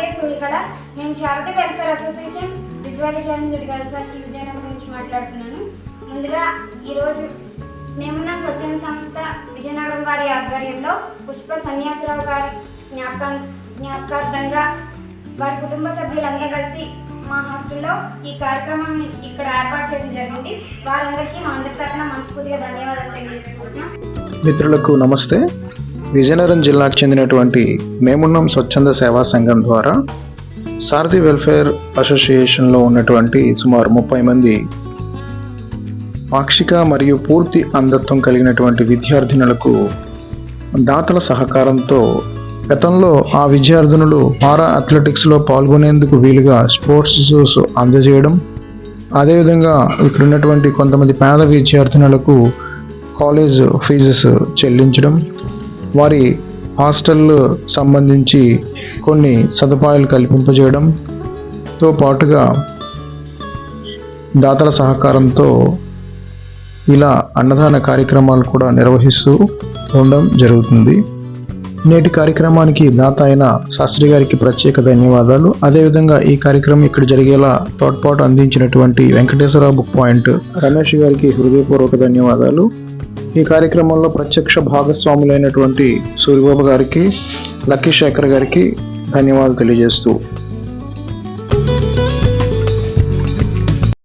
పేరు ఇక్కడ నేను Sharada welfare association visually challenge girls hostel Vizianagaram నుంచి మాట్లాడుతున్నాను. ముందుగా ఈరోజు మేమున్న స్వచ్ఛంద సంస్థ విజయనగరం వారి ఆధ్వర్యంలో పుష్ప సన్యాసరావు గారి జ్ఞాపకం జ్ఞాపకార్థంగా వారి కుటుంబ సభ్యులందరూ కలిసి మా హాస్టల్లో ఈ కార్యక్రమాన్ని ఇక్కడ ఏర్పాటు చేయడం జరిగింది. వారందరికీ మా అందరి తరఫున మనస్ఫూర్తిగా ధన్యవాదాలు తెలియజేసుకుంటున్నాం. మిత్రులకు నమస్తే. విజయనగరం జిల్లాకు చెందినటువంటి మేమున్నం స్వచ్ఛంద సేవా సంఘం ద్వారా సారథి వెల్ఫేర్ అసోసియేషన్లో ఉన్నటువంటి సుమారు ముప్పై మంది పాక్షిక మరియు పూర్తి అంధత్వం కలిగినటువంటి విద్యార్థినులకు దాతల సహకారంతో గతంలో ఆ విద్యార్థినులు పారా అథ్లెటిక్స్లో పాల్గొనేందుకు వీలుగా స్పోర్ట్స్ షూస్ అందజేయడం అదేవిధంగా ఇక్కడ ఉన్నటువంటి కొంతమంది పేద విద్యార్థినులకు కాలేజ్ ఫీజెస్ చెల్లించడం వారి హాస్టళ్ళు సంబంధించి కొన్ని సదుపాయాలు కల్పింపజేయడంతో పాటుగా దాతల సహకారంతో ఇలా అన్నదాన కార్యక్రమాలు కూడా నిర్వహిస్తూ ఉండడం జరుగుతుంది. నేటి కార్యక్రమానికి దాత అయిన శాస్త్రి గారికి ప్రత్యేక ధన్యవాదాలు. అదేవిధంగా ఈ కార్యక్రమం ఇక్కడ జరిగేలా తోడ్పాటు అందించినటువంటి వెంకటేశ్వర బుక్ పాయింట్ రమేష్ గారికి హృదయపూర్వక ధన్యవాదాలు. ఈ కార్యక్రమంలో ప్రత్యక్ష భాగస్వాములైనటువంటి సూర్యబాబు గారికి లక్కీ శేఖర్ గారికి ధన్యవాదాలు తెలియజేస్తూ